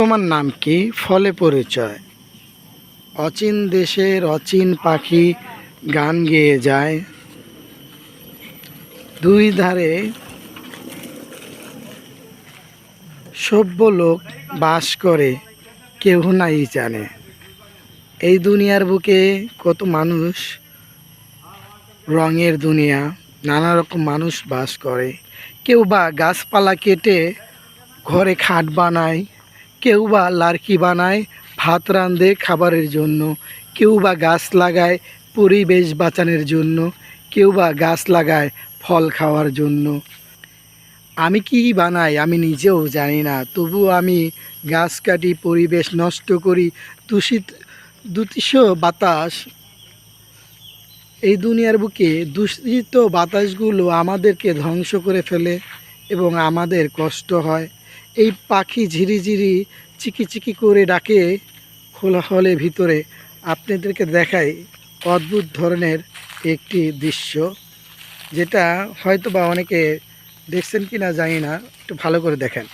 তোমার নাম কি? ফলে পরিচয়। অচিন দেশের অচিন পাখি গান গেয়ে যায়। দুই ধারে সভ্য লোক বাস করে কেউ নাই জানে। এই দুনিয়ার বুকে কত মানুষ, রঙের দুনিয়া, নানা রকম মানুষ বাস করে। কেউ বা গাছপালা কেটে ঘরে খাট বানায় কেউ বা লার্কি বানায়, ভাত রাঁধে খাবারের জন্য। কেউ বা গাছ লাগায় পরিবেশ বাঁচানোর জন্য। কেউ বা গাছ লাগায় ফল খাওয়ার জন্য। আমি কি বানাই আমি নিজেও জানি না। তবু আমি গাছ কাটি, পরিবেশ নষ্ট করি, দূষিত দূষিত বাতাস। এই দুনিয়ার বুকে দূষিত বাতাসগুলো আমাদেরকে ধ্বংস করে ফেলে এবং আমাদের কষ্ট হয়। এই পাখি ঝিরিঝিরি, চিকি চিকি করে ডাকে খোলা হলে ভিতরে। আপনাদেরকে দেখাই অদ্ভুত ধরনের একটি দৃশ্য, যেটা হয়তো বা অনেকে দেখছেন কি না জানি না, একটু ভালো করে দেখেন।